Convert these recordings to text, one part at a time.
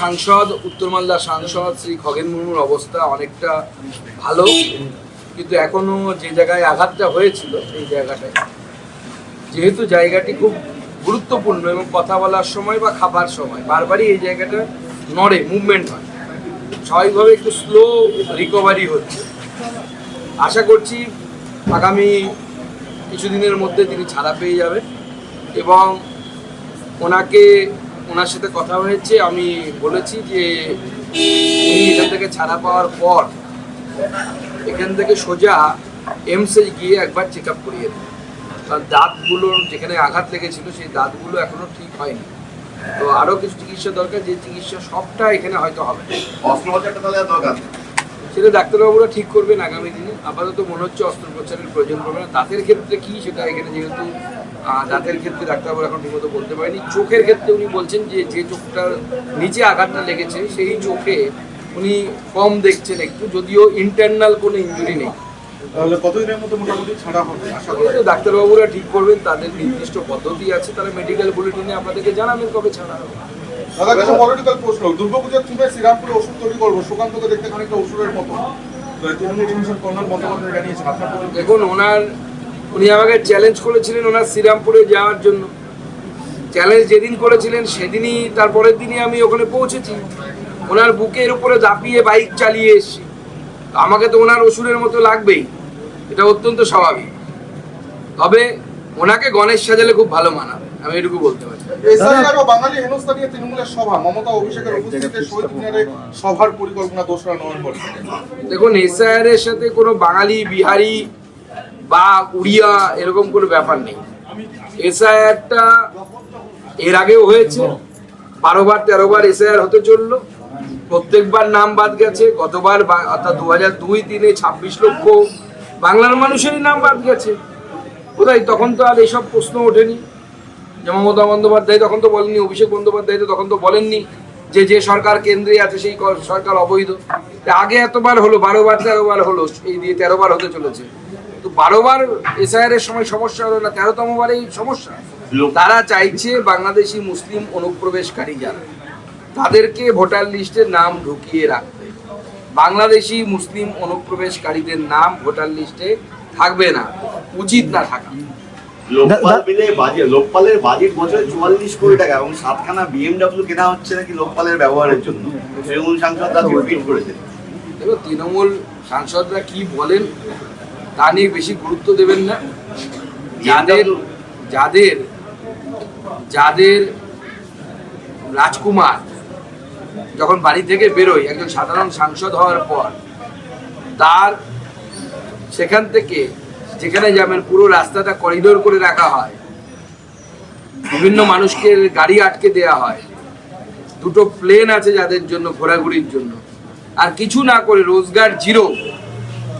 সাংসদ, উত্তর মালদা সাংসদ শ্রী খগেন মুর্মুর অবস্থা অনেকটা ভালো। কিন্তু এখনও যে জায়গায় আঘাতটা হয়েছিল, এই জায়গাটায়, যেহেতু জায়গাটি খুব গুরুত্বপূর্ণ এবং কথা বলার সময় বা খাবার সময়, বারবারই এই জায়গাটা নড়ে মুভমেন্ট হয়। স্বাভাবিকভাবে একটু স্লো রিকভারি হচ্ছে। আশা করছি আগামী কিছুদিনের মধ্যে তিনি ছাড়া পেয়ে যাবেন এবং ওনাকে ওনার সাথে কথা হয়েছে আমি বলেছি যে উনি এখান থেকে ছাড়া পাওয়ার পর এখান থেকে সোজা এমসে গিয়ে একবার চেক আপ করিয়ে দেবে কারণ দাঁতগুলোর যেখানে আঘাত লেগেছিল সেই দাঁতগুলো এখনও ঠিক হয়নি। তো আরও কিছু চিকিৎসা দরকার যে চিকিৎসা সবটা এখানে হয়তো হবে। সেটা ডাক্তারবাবুরা ঠিক করবেন আগামী দিনে। আপাতত মনে হচ্ছে অস্ত্রোপচারের প্রয়োজন পড়বে না। দাঁতের ক্ষেত্রে কি সেটা এখানে যেহেতু দাঁতের ক্ষেত্রে ডাক্তারবাবু এখন ঠিকমতো বলতে পারেনি। চোখের ক্ষেত্রে উনি বলছেন যে যে চোখটার নিচে আঘাতটা লেগেছে সেই চোখে উনি কম দেখছেন একটু যদিও ইন্টারনাল কোনো ইঞ্জুরি নেই। তাহলে কতদিনের মধ্যে মোটামুটি ছাড়া হবে? আশা করা ডাক্তারবাবুরা ঠিক করবেন তাদের নির্দিষ্ট পদ্ধতি আছে তারা মেডিকেল বুলেটিনে আপনাদেরকে জানাবেন কবে ছাড়া হবে। দাদা কিছু পলিটিক্যাল প্রশ্ন দুর্গাপূজার থিমে শ্রীরামপুরে ওষুধ তৈরি করব সুকান্তকে দেখতে খানিকটা ওষুধের মতো। তৃণমূল জানিয়েছেন আপনার দেখুন ওনার উনি আমাকে চ্যালেঞ্জ করেছিলেন ওনার শ্রীরামপুরে যাওয়ার জন্য। চ্যালেঞ্জ যেদিন করেছিলেন সেদিনই তারপরের দিনই আমি ওখানে পৌঁছেছি। ওনার বুকের উপরে দাপিয়ে বাইক চালিয়ে এসেছি। আমাকে তো ওনার ওষুধের মতো লাগবেই। এটা অত্যন্ত স্বাভাবিক। তবে ওনাকে গণেশ সাজালে খুব ভালো মানাবে। আমি এটুকু বলতে পারি। এসআইআর বাঙালি হেনস্থা নিয়ে তৃণমূলের সভা মমতা অভিষেকের উপস্থিতিতে শহীদ মিনারে সভার পরিকল্পনা দোসরা নভেম্বর দেখুন এসআইআর এর সাথে কোনো বাঙালি বিহারি বা উড়িয়া এরকম কোনো ব্যাপার নেই। এসআইআরটা এর আগেও হয়েছে। বারো বার তেরো বার এসআইআর হতে চলল। প্রত্যেকবার নাম বাদ গেছে। গতবার অর্থাৎ দু হাজার দুই তিনে ছাব্বিশ লক্ষ বাংলার মানুষেরই নাম বাদ গেছে। কোথায়? তখন তো আর এইসব প্রশ্ন ওঠেনি। যে মমতা বন্দ্যোপাধ্যায় তখন তো বলেননি, অভিষেক বন্দ্যোপাধ্যায় তো তখন তো বলেননি যে যে সরকার কেন্দ্রে আছে সেই সরকার অবৈধ। আগে এতবার হলো বারো বার তেরো বার হলো, এই দিয়ে তেরো বার হতে চলেছে। তো বারো এসআইআর এর সময় সমস্যা হলো না তেরোতম বারেই সমস্যা। তারা চাইছে বাংলাদেশি মুসলিম অনুপ্রবেশকারী যারা তাদেরকে ভোটার লিস্টে নাম ঢুকিয়ে রাখতে। বাংলাদেশি মুসলিম অনুপ্রবেশকারীদের নাম ভোটার লিস্টে থাকবে না উচিত না থাকা। লোকপাল বিলে বাজেট লোকপালের বাজেট বছরে চুয়াল্লিশ কোটি টাকা এবং সাতখানা বিএমডব্লিউ কেনা হচ্ছে নাকি লোকপালের ব্যবহারের জন্য? তৃণমূল সাংসদরা টুইট তৃণমূল সাংসদরা কি বলেন তা নিয়ে বেশি গুরুত্ব দেবেন না। যাদের যাদের যাদের রাজকুমার যখন বাড়ি থেকে বেরোয়, একজন সাধারণ সাংসদ হওয়ার পর, তার সেখান থেকে যেখানে যাবেন, পুরো রাস্তাটা করিডোর করে রাখা হয়। বিভিন্ন মানুষকে গাড়ি আটকে দেয়া হয়। দুটো প্লেন আছে যাদের জন্য, ঘোরাঘুরির জন্য। আর কিছু না করে রোজগার জিরো।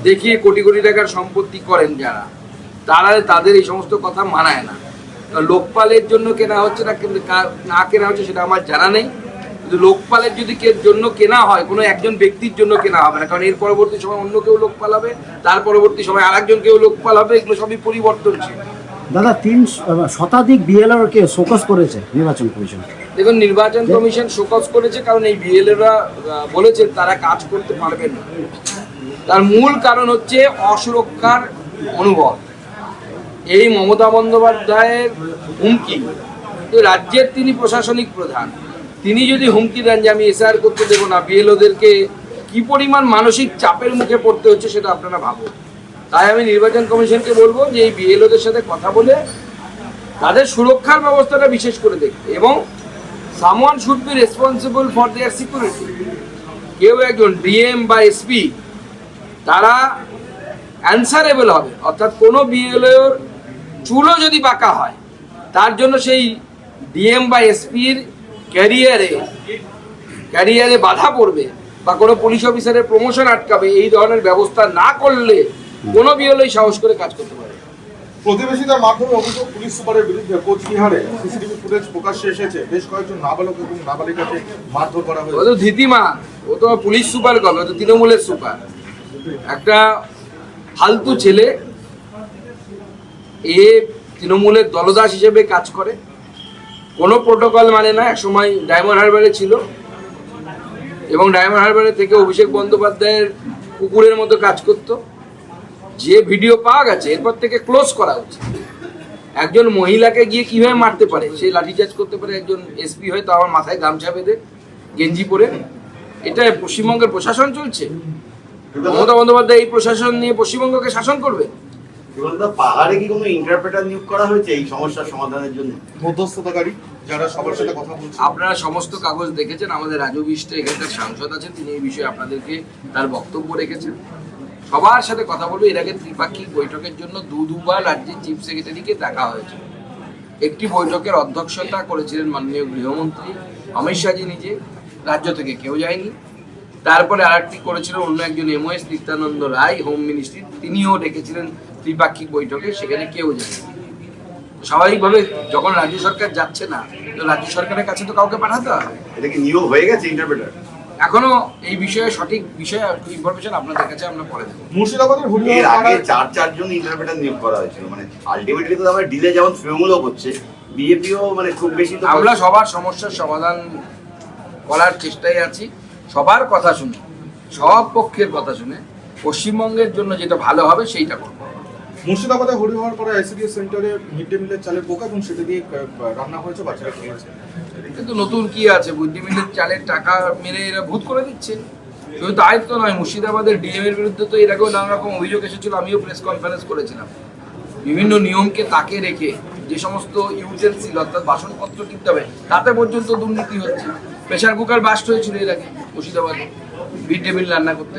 দেখিয়ে কোটি কোটি টাকার সম্পত্তি করেন যারা, তারা তাদের এই সমস্ত কথা মানায় না। লোকপালের জন্য কেনা হচ্ছে না, কিন্তু না কেনা হচ্ছে সেটা আমার জানা নেই। কিন্তু লোকপালের যদি জন্য কেনা হয়, কোনো একজন ব্যক্তির জন্য কেনা হবে না, কারণ এর পরবর্তী সময় অন্য কেউ লোকপাল হবে, তার পরবর্তী সময় আরেকজন কেউ লোকপাল হবে, এগুলো সবই পরিবর্তনশীল। দাদা, তিন শতাধিক বিএলআর কে শোকস করেছে নির্বাচন কমিশন। দেখুন, নির্বাচন কমিশন শোকজ করেছে কারণ এই বিএলএরা বলেছেন তারা কাজ করতে পারবেন না। তার মূল কারণ হচ্ছে অসুরক্ষার অনুভব। এই মমতা বন্দ্যোপাধ্যায়ের হুমকি তো রাজ্যের তিনি প্রশাসনিক প্রধান। তিনি যদি হুমকি দেন যে আমি এসআর করতে দেবো না, বিএলওদেরকে কি পরিমাণ মানসিক চাপের মুখে পড়তে হচ্ছে সেটা আপনারা ভাবুন। তাই আমি নির্বাচন কমিশনকে বলব যে এই বিএলওদের সাথে কথা বলে তাদের সুরক্ষার ব্যবস্থাটা বিশেষ করে দেখতে এবং someone should be responsible for their security কেউ একজন ডিএম বা এসপি তারা অ্যান্সারেবল হবে অর্থাৎ কোনো বিএলওর চুলও যদি বাঁকা হয়, তার জন্য সেই ডিএম বা এসপির ক্যারিয়ারে ক্যারিয়ারে বাধা পড়বে বা কোনো পুলিশ অফিসারের প্রমোশন আটকাবে, এই ধরনের ব্যবস্থা না করলে কোনো বিএলওই সাহস করে কাজ করতে পারে। প্রতিবেশীদের মাধ্যমে অভিযোগ পুলিশ সুপারের বিরুদ্ধে কোচবিহারে সিসিটিভি ফুটেজ প্রকাশ্যে এসেছে। বেশ কয়েকজন নাবালক এবং নাবালিকাকে মারধর করা ও হয়েছে তো ধীতিমান ও তো পুলিশ সুপার ও তো তৃণমূলের সুপার। একটা ফালতু ছেলে, এ তৃণমূলের দলদাস হিসেবে কাজ করে। কোনো প্রোটোকল মানে না, একসময় ডায়মন্ড হারবারে ছিল। এবং ডায়মন্ড হারবারে থেকে অভিষেক বন্দ্যোপাধ্যায়ের কুকুরের মতো কাজ করতো। যে ভিডিও পাওয়া গেছে এরপর থেকে ক্লোজ করা উচিত। একজন মহিলাকে গিয়ে কীভাবে মারতে পারে? সেই লাঠিচার্জ করতে পারে একজন এসপি হয়তো আমার মাথায় গামছা বেঁধে গেঞ্জি পরে। এটা পশ্চিমবঙ্গের প্রশাসন চলছে? মমতা বন্দ্যোপাধ্যায় এই প্রশাসন নিয়ে পশ্চিমবঙ্গকে শাসন করবে? পাহাড়ে কি কোনো ইন্টারপ্রেটার নিয়োগ করা হয়েছে এই সমস্যার সমাধানের জন্য? মধ্যস্থতাকারী যারা সবার সাথে কথা বলছে। আপনারা সমস্ত কাগজ দেখেছেন আমাদের রাজু বিষ্ট এখানকার সাংসদ আছেন তিনি এই বিষয়ে আপনাদেরকে তার বক্তব্য রেখেছেন। সবার সাথে কথা বলব। এর আগে ত্রিপাক্ষিক বৈঠকের জন্য দু দুবার রাজ্যের চিফ সেক্রেটারিকে দেখা হয়েছে। একটি বৈঠকের অধ্যক্ষতা করেছিলেন মাননীয় গৃহমন্ত্রী অমিত শাহজি নিজে। রাজ্য থেকে কেউ যায়নি। তারপরে আরেকটি করেছিলেন অন্য একজন M MOS Nityananda Rai, home ministry. তিনিও ডেকেছিলেন ত্রিপাক্ষিক বৈঠকে, সেখানে কেউ যায়নি। স্বাভাবিকভাবে যখন রাজ্য সরকার যাচ্ছে না, তো রাজ্য সরকারের কাছে তো কাউকে পাঠাতে হবে। এটা কি নিয়োগ হয়ে গেছে ইন্টারপ্রেটার এখনও এই বিষয়ে সঠিক বিষয়ে ইনফরমেশন আপনাদের কাছে আমরা পরে দেবো। মুর্শিদাবাদের এর আগে চার চারজন ইন্টারপ্রেটার নিয়োগ করা হয়েছিল। মানে আলটিমেটলি তো আবার ডিলে যেমন তৃণমূলও করছে বিজেপিও মানে খুব বেশি তো আমরা সবার সমস্যার সমাধান করার চেষ্টায় আছি। সবার কথা শুনে সব পক্ষের কথা শুনে পশ্চিমবঙ্গের জন্য যেটা ভালো হবে সেইটা করব। মুর্শিদাবাদে হরিহর পাড়া আইসিডিএস সেন্টারে মিড ডে মিলের চালের পোকা এবং সেটা দিয়ে রান্না হয়েছে, বাচ্চারা খেয়েছে কিন্তু নতুন কি আছে? বুদ্ধি মিলের চালের টাকা মেরে এরা ভূত করে দিচ্ছে। শুধু তাই তো নয়, মুর্শিদাবাদের ডিএম এর বিরুদ্ধে তো এর আগেও নানা রকম অভিযোগ এসেছিল, আমিও প্রেস কনফারেন্স করেছিলাম। বিভিন্ন নিয়মকে তাকে রেখে যে সমস্ত ইউটেন্সিল অর্থাৎ বাসনপত্র কিনতে হবে, তাতে পর্যন্ত দুর্নীতি হচ্ছে। প্রেশার কুকার বাস্ট হয়েছিল এর আগে মুর্শিদাবাদে, মিড ডে মিল রান্না করতে